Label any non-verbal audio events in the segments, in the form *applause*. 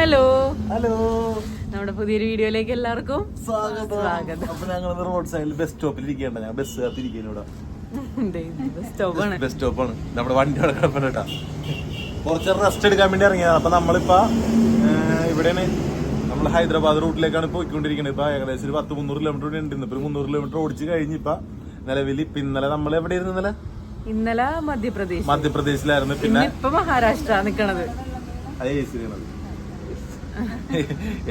Hello. Hello. നമ്മുടെ പുതിയൊരു വീഡിയോയിലേക്ക് എല്ലാവർക്കും സ്വാഗതം. സ്വാഗതം. അപ്പൊ ഞങ്ങൾ റോഡ് സൈഡിൽ ബസ് സ്റ്റോപ്പിൽ ഇരിക്കേണ്ട ഞാൻ ബസ് കാത്തിരിക്കുന്നു ഇവിടെ. ബസ് സ്റ്റോപ്പാണ് നമ്മുടെ വണ്ടി അവിടെ കിടപ്പുണ്ട് കേട്ടാ. കുറച്ച് റെസ്റ്റ് എടുക്കാൻ വേണ്ടി ഇറങ്ങിയതാണ്. അപ്പൊ നമ്മളിപ്പോ ഇവിടെ ഇവിടെയാണ്. നമ്മൾ ഹൈദരാബാദ് റൂട്ടിലേക്കാണ് പോയിക്കൊണ്ടിരിക്കുന്നത്. ഇപ്പൊ ഏകദേശം ഒരു പത്ത് മുന്നൂറ് കിലോമീറ്റർ കൂടി ഉണ്ട്. ഇപ്പൊ ഒരു മുന്നൂറ് കിലോമീറ്റർ ഓടിച്ച് കഴിഞ്ഞ് ഇപ്പൊ നിലവിൽ ഇപ്പൊ ഇന്നലെ നമ്മൾ എവിടെയായിരുന്നു ഇന്നലെ? ഇന്നലെ മധ്യപ്രദേശ്. മധ്യപ്രദേശിലായിരുന്നു. പിന്നെ ഇപ്പൊ മഹാരാഷ്ട്ര നിക്കണത്. അത്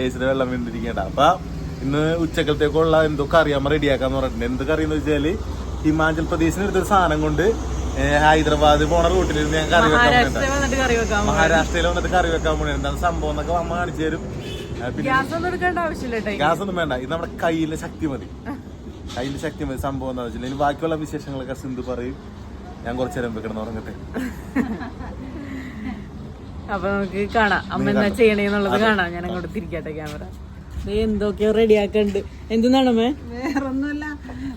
ഏസിന് വെള്ളം വീണ്ടിരിക്കണ്ട അപ്പൊ ഇന്ന് ഉച്ചക്കലത്തേക്കുള്ള എന്തോ കറി അമ്മ റെഡിയാക്കാന്ന് പറഞ്ഞിട്ടുണ്ട് എന്ത് കറി എന്ന് വെച്ചാൽ ഹിമാചൽ പ്രദേശിന് എടുത്തൊരു സാധനം കൊണ്ട് ഹൈദരാബാദ് പോണ റൂട്ടിലിരുന്ന് ഞാൻ കറി വെക്കാൻ മഹാരാഷ്ട്രയിൽ വന്നിട്ട് കറി വെക്കാൻ വേണ്ടി എന്താണ് സംഭവം എന്നൊക്കെ അമ്മ കാണിച്ചു തരും ഗ്യാസ് ഒന്നും വേണ്ട ഇത് നമ്മുടെ കയ്യിലെ ശക്തി മതി കയ്യിലെ ശക്തി മതി സംഭവം എന്താ ഇനി ബാക്കിയുള്ള വിശേഷങ്ങളൊക്കെ സിന്ധു പറയും ഞാൻ കുറച്ചു നേരം വെക്കണം ഉറങ്ങട്ടെ അപ്പൊ നമുക്ക് കാണാം. അമ്മ എന്താ ചെയ്യണേന്നുള്ളത് കാണാം. ഞാൻ അങ്ങോട്ട് തിരിക്കട്ടെ ക്യാമറ. എന്തൊക്കെയോ റെഡിയാക്കണ്ട് എന്തെന്നാണ് അമ്മേ? വേറൊന്നുമില്ല.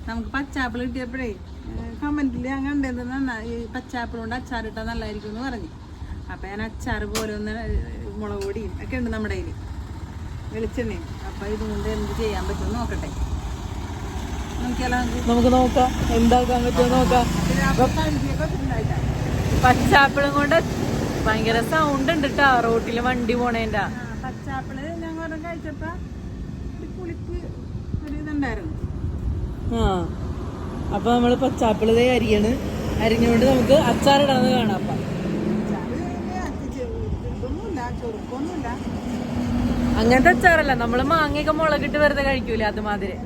നമുക്ക് പച്ചാപ്പിൾ കിട്ടിയപ്പോഴേ കമന്റിൽ ഞാൻ കണ്ടത് നന്നാ ഈ പച്ചാപ്പിൾ കൊണ്ട് അച്ചാറിട്ടാൽ നല്ലതായിരിക്കും എന്ന് പറഞ്ഞു. അപ്പൊ ഞാൻ അച്ചാർ പോലെ ഒന്ന് മുളക് പൊടിയും ഒക്കെ ഉണ്ട് നമ്മുടെ കയ്യിൽ വെളിച്ചെണ്ണയും. അപ്പൊ ഇതുകൊണ്ട് എന്ത് ചെയ്യാൻ പറ്റുമെന്ന് നോക്കട്ടെ. നമുക്ക്? നമുക്ക് നോക്കാം. എന്താക്കാൻ പറ്റുമോ നോക്കാം. പച്ചാപ്പിളും കൊണ്ട് ഭയങ്കര സൗണ്ട് ഉണ്ട് കേട്ടോ റോട്ടിൽ വണ്ടി പോണേന്റെ. പച്ചാപ്പിൾ ഞങ്ങൾ കഴിച്ചപ്പോ പുളിപ്പ് ഒരു ഇതുണ്ടായിരുന്നു. ആ അപ്പൊ നമ്മൾ പച്ചാപ്പിൾ അരിയാണ്. അരിഞ്ഞുകൊണ്ട് നമുക്ക് അച്ചാറിടാന്ന് കാണാം അപ്പൊ. അങ്ങനത്തെ അച്ചാറല്ല നമ്മൾ മാങ്ങയൊക്കെ മുളകിട്ട് വെറുതെ കഴിക്കൂലേ അതുമാതിരി.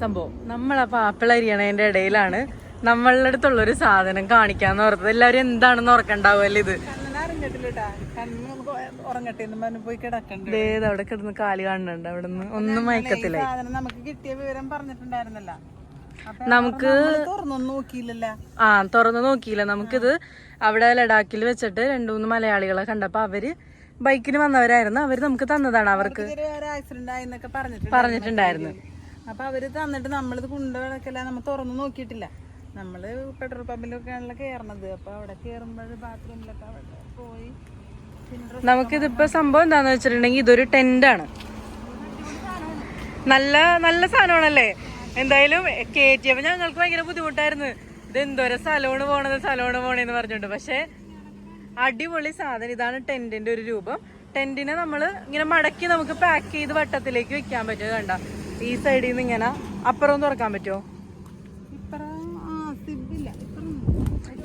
സംഭവം. നമ്മളപ്പോ ആപ്പിൾ അരിയണതിന്റെ ഇടയിലാണ്. നമ്മളുടെ അടുത്തുള്ള ഒരു സാധനം കാണിക്കാന്ന് ഓർത്തത്. എല്ലാവരും എന്താണെന്ന് ഓർക്കണ്ടാവുമല്ലോ ഇത്. അവിടെ കിടന്ന് കാലി കാണുന്നുണ്ട്. അവിടെ നിന്ന് ഒന്നും മയക്കത്തില്ല നമുക്ക് കിട്ടിയ വിവരം പറഞ്ഞിട്ടുണ്ടായിരുന്നല്ല. നമുക്ക് ആ തുറന്നു നോക്കിയില്ല. നമുക്കിത് അവിടെ ലഡാക്കിൽ വെച്ചിട്ട് രണ്ടു മൂന്ന് മലയാളികളെ കണ്ടപ്പോ അവർ ബൈക്കിന് വന്നവരായിരുന്നു. അവർ നമുക്ക് തന്നതാണ് അവർക്ക്. ഒരു ആക്സിഡന്റ് ആയിന്നൊക്കെ പറഞ്ഞിട്ടുണ്ടായിരുന്നു. അപ്പൊ അവർ തന്നിട്ട് നമ്മളിത് കൊണ്ടുവരക്കല്ല? നമ്മൾ തുറന്നു നോക്കിയിട്ടില്ല. നമ്മൾ പെട്രോൾ പമ്പിലൊക്കെ ആണല്ലോ കേറണത്. അപ്പൊ അവിടെ കേറുമ്പോൾ ബാത്റൂമിലൊക്കെ അവിടെ പോയി നമുക്കിതിപ്പോ സംഭവം എന്താന്ന് വെച്ചിട്ടുണ്ടെങ്കിൽ ഇതൊരു ടെന്റ് ആണ്. നല്ല നല്ല സാധനമാണല്ലേ? എന്തായാലും കയറ്റിയപ്പോ ഞങ്ങൾക്ക് ഭയങ്കര ബുദ്ധിമുട്ടായിരുന്നു. ഇത് എന്തോരം സ്ഥലമാണ് പോണത് സ്ഥലമാണ് പോണേന്ന് പറഞ്ഞിട്ടുണ്ട് പക്ഷെ അടിപൊളി സാധനം. ഇതാണ് ടെന്റിന്റെ ഒരു രൂപം. ടെന്റിനെ നമ്മൾ ഇങ്ങനെ മടക്കി നമുക്ക് പാക്ക് ചെയ്ത് വട്ടത്തിലേക്ക് വെക്കാൻ പറ്റും. കണ്ട? ഈ സൈഡിൽ നിന്ന് ഇങ്ങനെ അപ്പുറം തുറക്കാൻ പറ്റുമോ?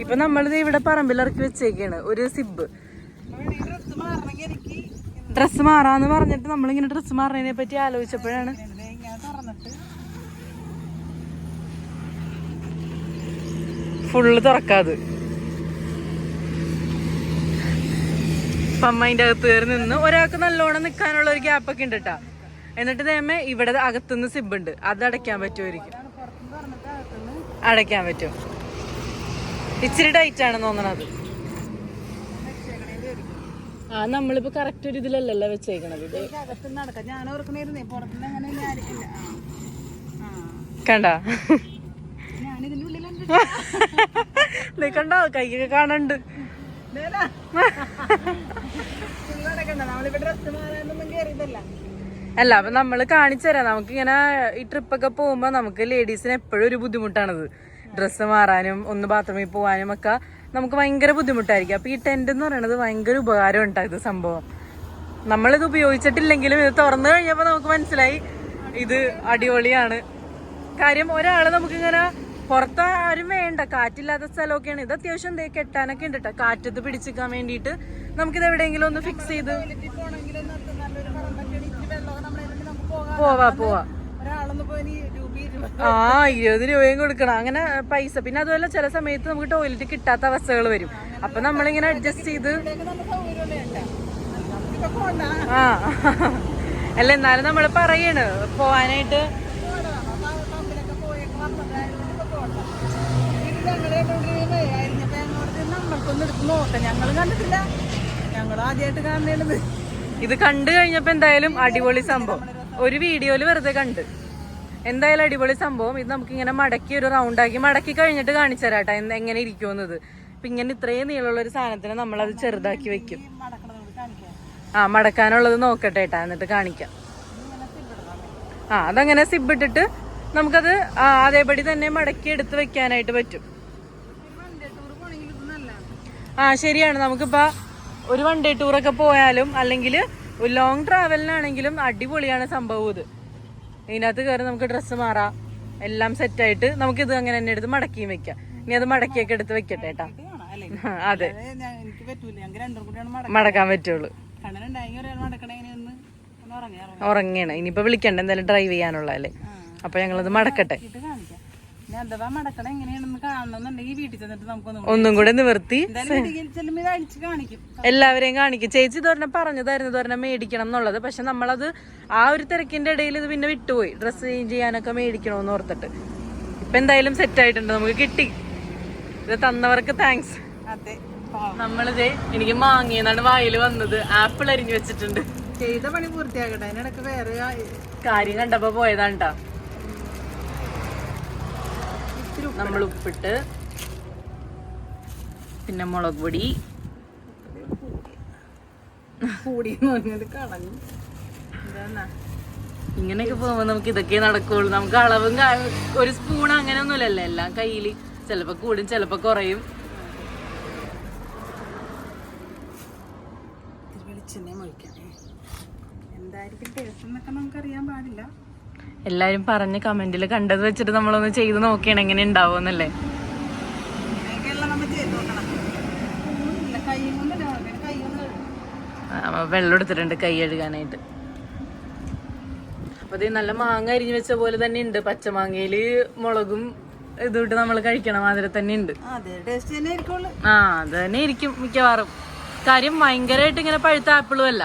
ഇപ്പൊ നമ്മളിത് ഇവിടെ പറമ്പിൽ ഇറക്കി വെച്ചേക്കാണ്. ഒരു സിബ്. ഡ്രസ്സ് മാറാന്ന് പറഞ്ഞിട്ട് നമ്മളിങ്ങനെ ഡ്രസ്സ് മാറുന്നതിനെ പറ്റി ആലോചിച്ചപ്പോഴാണ്. ഫുള്ള് തുറക്കാത്. അമ്മയിന്റെ അകത്ത് കയറി നിന്ന് ഒരാൾക്ക് നല്ലോണം നിൽക്കാനുള്ള ഒരു ഗ്യാപ്പ് ഒക്കെ ഉണ്ട് കേട്ടാ എന്നിട്ട് നേമേ ഇവിടെ അകത്തുനിന്ന് ഉണ്ട്. അത് അടയ്ക്കാൻ പറ്റുമായിരിക്കും. അടയ്ക്കാൻ പറ്റും. ഇച്ചിരി ടൈറ്റ് ആണ് തോന്നണത്. ആ നമ്മളിപ്പോ കറക്റ്റ് ഒരു ഇതിലല്ലല്ലോ വെച്ചേക്കണത് കണ്ട? കണ്ടോ? കൈക്കൊക്കെ കാണണ്ട്. അല്ല അപ്പൊ നമ്മൾ കാണിച്ചു തരാം. നമുക്ക് ഇങ്ങനെ ഈ ട്രിപ്പൊക്കെ പോകുമ്പോ നമുക്ക് ലേഡീസിന് എപ്പോഴും ഒരു ബുദ്ധിമുട്ടാണത്. ഡ്രസ്സ് മാറാനും ഒന്ന് ബാത്റൂമിൽ പോകാനും ഒക്കെ നമുക്ക് ഭയങ്കര ബുദ്ധിമുട്ടായിരിക്കും. അപ്പൊ ഈ ടെന്റ് എന്ന് പറയുന്നത് ഭയങ്കര ഉപകാരം ഉണ്ടാകും ഇത് സംഭവം. നമ്മളിത് ഉപയോഗിച്ചിട്ടില്ലെങ്കിലും ഇത് തുറന്നു കഴിഞ്ഞപ്പോൾ നമുക്ക് മനസ്സിലായി ഇത് അടിപൊളിയാണ്. കാര്യം ഒരാൾ നമുക്കിങ്ങനെ പുറത്ത് ആരും വേണ്ട കാറ്റില്ലാത്ത സ്ഥലമൊക്കെയാണ്. ഇത് അത്യാവശ്യം ദേ കെട്ടാനൊക്കെ ഉണ്ട് കേട്ടോ കാറ്റത്ത് പിടിച്ചിക്കാൻ വേണ്ടിയിട്ട് നമുക്കിത് എവിടെയെങ്കിലും ഒന്ന് ഫിക്സ് ചെയ്ത് പോവാ നല്ലൊരു പറമ്പൊക്കെ ഇടിച്ച് വെള്ളമൊക്കെ നമ്മളെ നമുക്ക് പോകാം പോവാ പോവാ ഒരാളൊന്ന് പോയി രൂപ ഇരുപത് ആ ഇരുപത് രൂപയും കൊടുക്കണം. അങ്ങനെ പൈസ. പിന്നെ അതുപോലെ ചില സമയത്ത് നമുക്ക് ടോയ്ലറ്റ് കിട്ടാത്ത അവസ്ഥകൾ വരും. അപ്പൊ നമ്മളിങ്ങനെ അഡ്ജസ്റ്റ് ചെയ്ത് ആ. അല്ല എന്നാലും നമ്മൾ പറയണ് പോവാനായിട്ട്. ഇത് കണ്ടു കഴിഞ്ഞപ്പോ എന്തായാലും അടിപൊളി സംഭവം. ഒരു വീഡിയോയിൽ വെറുതെ കണ്ട്. എന്തായാലും അടിപൊളി സംഭവം. ഇത് നമുക്ക് ഇങ്ങനെ മടക്കി ഒരു റൗണ്ട് ആക്കി മടക്കി കഴിഞ്ഞിട്ട് കാണിച്ചു തരാട്ടെ എങ്ങനെ ഇരിക്കുമെന്നത്. അപ്പൊ ഇങ്ങനെ ഇത്രയും നീളമുള്ള ഒരു സാധനത്തിന് അത് ചെറുതാക്കി വെക്കും. ആ മടക്കാനുള്ളത് നോക്കട്ടെ ഏട്ടാ എന്നിട്ട് കാണിക്കാം. ആ അതങ്ങനെ സിബിട്ടിട്ട് നമുക്കത് അതേപടി തന്നെ മടക്കി എടുത്ത് വെക്കാനായിട്ട് പറ്റും. ആ ശരിയാണ്. നമുക്കിപ്പോ ഒരു വൺ ഡേ ടൂറൊക്കെ പോയാലും അല്ലെങ്കിൽ ലോങ് ട്രാവലിനാണെങ്കിലും അടിപൊളിയാണ് സംഭവം ഇത്. ഇതിനകത്ത് കയറി നമുക്ക് ഡ്രസ്സ് മാറാം. എല്ലാം സെറ്റായിട്ട് നമുക്കിത് അങ്ങനെ തന്നെ എടുത്ത് മടക്കിയും വെക്കാം. ഇനി അത് മടക്കിയൊക്കെ എടുത്ത് വെക്കട്ടെ അല്ലേ? *laughs* അതെ. മടക്കാൻ. പറ്റുള്ളൂ. ഉറങ്ങിയാണ് ഇനിയിപ്പോ വിളിക്കണ്ട എന്തായാലും ഡ്രൈവ് ചെയ്യാനുള്ള അല്ലേ അപ്പൊ ഞങ്ങളത് മടക്കട്ടെ. അഥവാ മടക്കണ എങ്ങനെയാണെന്ന് കാണണമെന്നുണ്ടെങ്കിൽ വീട്ടിൽ ചെന്നിട്ട് നമുക്കൊന്നും ഒന്നും കൂടെ നിവർത്തി. എല്ലാവരെയും കാണിക്കും. ചേച്ചി ഇതോരനെ പറഞ്ഞതായിരുന്നു. ഇതോരനെ മേടിക്കണം എന്നുള്ളത്. പക്ഷെ നമ്മളത് ആ ഒരു തിരക്കിന്റെ ഇടയിൽ ഇത് പിന്നെ വിട്ടുപോയി. ഡ്രസ്സ് ചേഞ്ച് ചെയ്യാനൊക്കെ മേടിക്കണമെന്ന് ഓർത്തിട്ട്. ഇപ്പൊ എന്തായാലും സെറ്റ് ആയിട്ടുണ്ട്. നമുക്ക് കിട്ടി. ഇത് തന്നവർക്ക് താങ്ക്സ് അതെ. നമ്മളിത് എനിക്ക് മാങ്ങിയെന്നാണ് വായിൽ വന്നത്. ആപ്പിൾ അരിഞ്ഞു വെച്ചിട്ടുണ്ട്. ചെയ്ത പണി പൂർത്തിയാകട്ടെ അതിനിടക്ക് വേറെ കാര്യം കണ്ടപ്പോ പോയതാണ്ടാ നമ്മൾ ഉപ്പിട്ട് പിന്നെ മുളക് പൊടി. കൂടി കളഞ്ഞു ഇങ്ങനെയൊക്കെ പോകുമ്പോ നമുക്ക് ഇതൊക്കെ നടക്കുള്ളൂ. നമുക്ക് അളവും ഒരു സ്പൂൺ അങ്ങനെ ഒന്നുമില്ലല്ലോ. എല്ലാം കയ്യിൽ ചിലപ്പോ കൂടും ചിലപ്പോ കുറയും. ഇത്തിരി വെളിച്ചെണ്ണ ഒഴിക്കാം. എന്തായിരിക്കും ടേസ്റ്റ് എന്നൊക്കെ നമുക്കറിയാൻ പാടില്ല. എല്ലാരും പറഞ്ഞ് കമന്റിൽ കണ്ടത് വെച്ചിട്ട് നമ്മളൊന്ന് ചെയ്ത് നോക്കിയാണ് എങ്ങനെ ഉണ്ടാവുമെന്നല്ലേ. ആ, വെള്ളം എടുത്തിട്ടുണ്ട് കൈ കഴുകാനായിട്ട്. അപ്പൊ ഇത് നല്ല മാങ്ങ അരിഞ്ഞു വെച്ച പോലെ തന്നെ ഉണ്ട്. പച്ചമാങ്ങയിൽ മുളകും ഇതുകൊണ്ട് നമ്മൾ കഴിക്കണ മാതിരി തന്നെ ഉണ്ട്. ആ അത് തന്നെ ഇരിക്കും മിക്കവാറും. കാര്യം ഭയങ്കരമായിട്ട് ഇങ്ങനെ പഴുത്ത ആപ്പിളും അല്ല.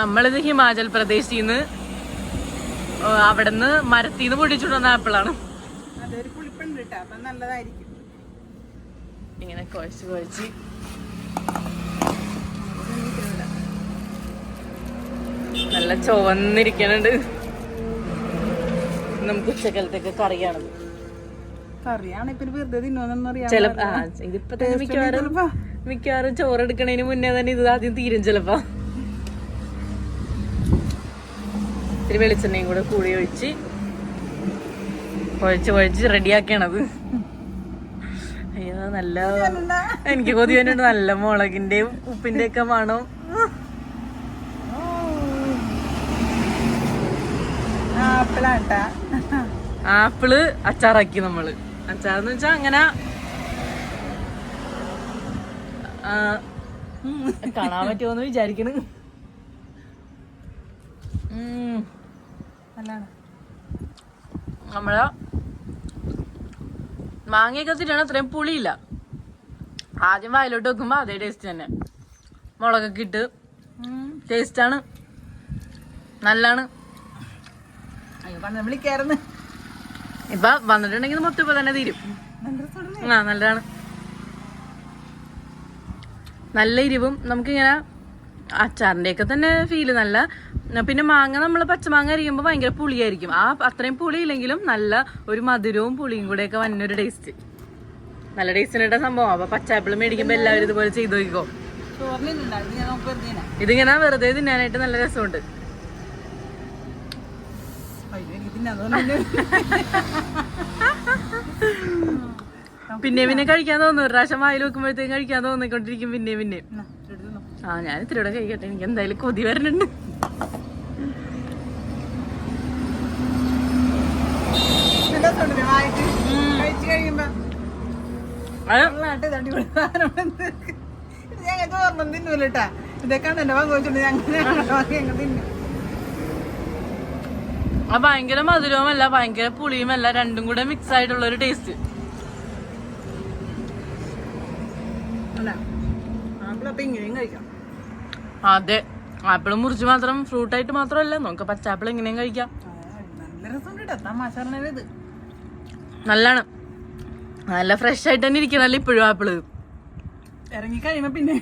നമ്മളിത് ഹിമാചൽ പ്രദേശിൽ നിന്ന് അവിടെ മരത്തിന്ന് മരത്തിൽ നിന്ന് വന്ന ആപ്പിളാണ് ഇങ്ങനെ കുഴച്ച് കുഴച്ച്. നല്ല ചുവന്നിരിക്കണുണ്ട്. നമുക്ക് ഉച്ചക്കാലത്തേക്ക് കറിയാണത് കറിയാണ് ഇപ്പൊ വെറുതെ ഇതിപ്പോ തന്നെ മിക്കവാറും മിക്കവാറും ചോറ് എടുക്കണതിന് മുന്നേ തന്നെ ഇത് ആദ്യം തീരും ചിലപ്പോ. ഇത്തിരി വെളിച്ചെണ്ണയും കൂടെ കൂടി ഒഴിച്ച് കുഴച്ച് കുഴച്ച് റെഡിയാക്കണത്. അയ്യോ നല്ല എനിക്ക് കൊതി തന്നെയുണ്ട് നല്ല മുളകിന്റെയും ഉപ്പിന്റെ ഒക്കെ മണം ആപ്പിൾ അച്ചാറാക്കി നമ്മൾ. അച്ചാറെന്ന് വെച്ചാ അങ്ങനെ കാണാൻ പറ്റുമോന്ന് വിചാരിക്കണ്. ഉം. നമ്മളെ മാങ്ങയൊക്കെ തിന്നണ അത്രയും പുളിയില്ല. ആദ്യം വായിലോട്ട് വെക്കുമ്പോ അതേ ടേസ്റ്റ് തന്നെ. മുളകൊക്കെ ഇട്ട് ആണ്. നല്ലാണ്. വിളിക്കായിരുന്നു ഇപ്പൊ വന്നിട്ടുണ്ടെങ്കിൽ മൊത്തം ഇപ്പൊ തന്നെ തീരും. ആ നല്ലതാണ്. നല്ല ഇരിവും നമുക്കിങ്ങനെ അച്ചാറിന്റെ ഒക്കെ തന്നെ ഫീൽ നല്ല പിന്നെ മാങ്ങ നമ്മൾ പച്ചമാങ്ങ അരിയുമ്പോൾ ഭയങ്കര പുളിയായിരിക്കും. ആ അത്രയും പുളി ഇല്ലെങ്കിലും നല്ല ഒരു മധുരവും പുളിയും കൂടെ ഒക്കെ വന്നൊരു ടേസ്റ്റ് നല്ല ടേസ്റ്റിനിട്ട സംഭവം. അപ്പൊ പച്ചാപ്പിൾ മേടിക്കുമ്പോ എല്ലാവരും ഇതുപോലെ ചെയ്ത് നോക്കിക്കോ. ഇതിങ്ങനെ വെറുതെ തിന്നാനായിട്ട് നല്ല രസമുണ്ട്. പിന്നെ പിന്നെ കഴിക്കാൻ തോന്നുന്നു. ഒരു പ്രാവശ്യം വായിൽ വെക്കുമ്പോഴത്തേക്കും കഴിക്കാൻ തോന്നിക്കൊണ്ടിരിക്കും. പിന്നെ പിന്നെ. ആ ഞാൻ ഇത്തിരി കഴിക്കട്ടെ. എനിക്ക് എന്തായാലും കൊതി വരുന്നുണ്ട് കഴിച്ച് കഴിയുമ്പോ തട്ടി കൊടുക്കാനുണ്ട് ഇത് എന്റെ പങ്ക് വെച്ചിട്ട് ഞങ്ങൾ തിന്നും. ആ ഭയങ്കര മധുരവുമല്ല ഭയങ്കര പുളിയുമല്ല രണ്ടും കൂടെ മിക്സ് ആയിട്ടുള്ള ഒരു ടേസ്റ്റ് അതെ ആപ്പിൾ മുറിച്ച് മാത്രം ഫ്രൂട്ടായിട്ട് മാത്രമല്ല നമുക്ക് പച്ചാപ്പിൾ എങ്ങനെയും കഴിക്കാം. നല്ല രസമുണ്ട് കേട്ടോ തമാശ പറഞ്ഞത് നല്ലാണ്. നല്ല ഫ്രഷ് ആയിട്ട് തന്നെ ഇരിക്കണല്ലോ ഇപ്പോഴും ആപ്പിൾ? ഇറങ്ങി കഴിയുമ്പോ പിന്നെ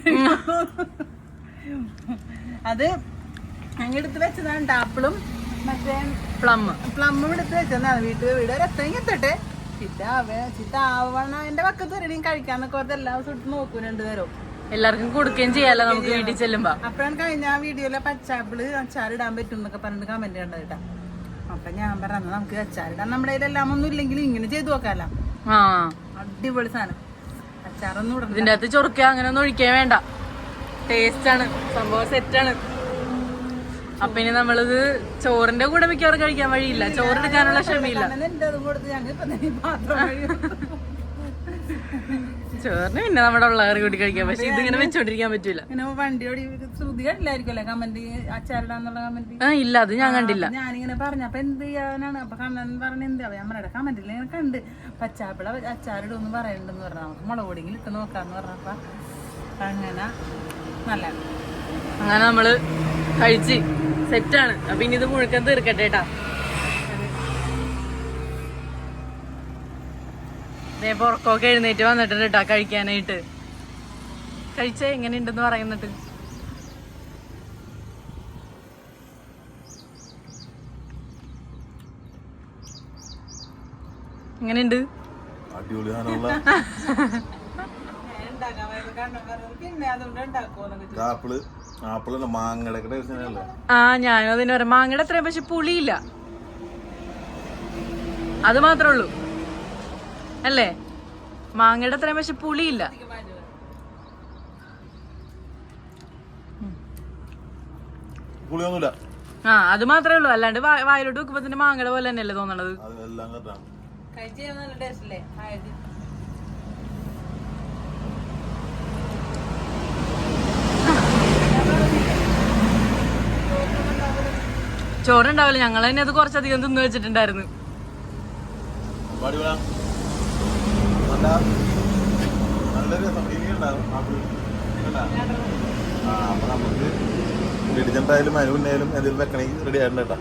അത് ഞങ്ങൾ എടുത്ത് വെച്ചതാണ് ആപ്പിളും മറ്റേ പ്ലം. പ്ലമ്മും എടുത്ത് വെച്ചതാണ്. വീട്ടിൽ വീട് ഒരു എത്രയും എത്തട്ടെ. ചിത്ത ആവ ചിത്ത ആവണ എന്റെ പക്കത്ത് വരണേയും കഴിക്കാന്നൊക്കെ ഓർത്ത് എല്ലാ ദിവസവും ഇട്ട് നോക്കുന്നുണ്ട് രണ്ടു നേരം എല്ലാവർക്കും കൊടുക്കുകയും ചെയ്യാലോ നമുക്ക് വീട്ടിൽ ചെല്ലുമ്പോ. അപ്പഴാണ് കഴിഞ്ഞ ആ വീഡിയോയിലെ പച്ചാപ്പിൾ അച്ചാറിടാൻ പറ്റും എന്നൊക്കെ പറഞ്ഞിട്ട് കമന്റ് കണ്ടത് കേട്ടാ അപ്പൊ ഞാൻ പറഞ്ഞു നമുക്ക് അച്ചാറിടാൻ നമ്മുടെ കയ്യിലെല്ലാം ഒന്നും ഇല്ലെങ്കിൽ ഇങ്ങനെ ചെയ്തു നോക്കാലോ. ആ. അടിപൊളി സാധനം. അച്ചാറൊന്നും ഇതിന്റെ അകത്ത് ചൊറുക്ക അങ്ങനെ ഒന്നും ഒഴിക്കാൻ വേണ്ട. ടേസ്റ്റ് ആണ്. സംഭവം സെറ്റാണ് അപ്പൊ ഇനി നമ്മളിത് ചോറിന്റെ കൂടെ മിക്കവാറും കഴിക്കാൻ വഴിയില്ല. ചോറെടുക്കാനുള്ള ക്ഷമയില്ല കാരണം എന്റെ അതും കൊടുത്ത് ഞങ്ങൾ ഇപ്പൊ തന്നെ ഈ പാത്രം കഴുകും. ചോറിന് പിന്നെ നമ്മുടെ പിള്ളേർ കൂടി കഴിക്കാം. പക്ഷെ ഇതിങ്ങനെ വെച്ചോണ്ടിരിക്കാൻ പറ്റൂല. ഇങ്ങനെ വണ്ടിയോടി ശ്രുതി കണ്ടില്ലായിരിക്കുമല്ലേ കമന്റ്? അച്ചാറിടാന്നുള്ള കമന്റ് ആ ഇല്ല അത് ഞാൻ കണ്ടില്ല. ഞാനിങ്ങനെ പറഞ്ഞു അപ്പൊ എന്ത് ചെയ്യാനാണ്? അപ്പൊ കണ്ണൻ പറഞ്ഞ എന്താ ഞാൻ പറയട്ടെ കമന്റിൽ ഇങ്ങനെ കണ്ട്. പച്ചാപ്പിള അച്ചാറിടുമെന്ന് പറയണ്ടെന്ന് പറഞ്ഞു. നമുക്ക് മുളക് പൊടിയെങ്കിലും ഇട്ട് നോക്കാന്ന് പറഞ്ഞപ്പോ അങ്ങനെ നല്ല അങ്ങനെ നമ്മൾ കഴിച്ച് സെറ്റാണ് അപ്പൊ ഇനി ഇത് മുഴുക്കൻ തീർക്കട്ടെ കേട്ടാ പുറക്കൊക്കെ എഴുന്നേറ്റ് വന്നിട്ടുണ്ട് കേട്ടാ കഴിക്കാനായിട്ട്. കഴിച്ച എങ്ങനെയുണ്ടെന്ന് പറയുന്നുണ്ട് എങ്ങനെയുണ്ട്? ആ ഞാനും അതിന് പറയാം മാങ്ങയുടെ അത്രയും പക്ഷെ പുളിയില്ല. അത് മാത്രമേ ഉള്ളൂ. അല്ലേ? മാങ്ങയുടെ അത്രയും പക്ഷെ പുളിയില്ല. പുളിയൊന്നുമില്ല. ആ അത് മാത്രമേ ഉള്ളൂ. അല്ലാണ്ട് വായിലോട്ട് വെക്കുമ്പോ തന്നെ മാങ്ങയുടെ പോലെ തന്നെയല്ലേ തോന്നണത്. ചോറുണ്ടാവില്ല. ഞങ്ങൾ തന്നെ അത് കുറച്ചധികം തിന്നു വെച്ചിട്ടുണ്ടായിരുന്നു. അപ്പൊ അടിപൊളിയാ. നല്ല നല്ല രസം ഇനിയുണ്ടാവും? ആ അപ്പൊ നമുക്ക് ഇടിച്ചണ്ടായാലും അതിന് മുന്നേലും എന്തെങ്കിലും വെക്കണമെങ്കിൽ റെഡി ആയിട്ടുണ്ട് കേട്ടോ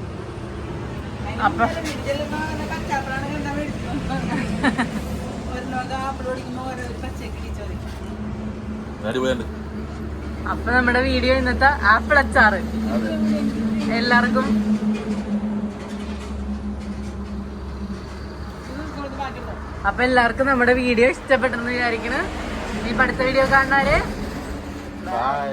അപ്പൊ നമ്മുടെ വീഡിയോ ഇന്നത്തെ ആപ്പിൾ അച്ചാറ് എല്ലാവർക്കും അപ്പൊ എല്ലാവർക്കും നമ്മുടെ വീഡിയോ ഇഷ്ടപ്പെട്ടെന്ന് വിചാരിക്കണ്. ഇനി അടുത്ത വീഡിയോ കാണാറ് ബൈ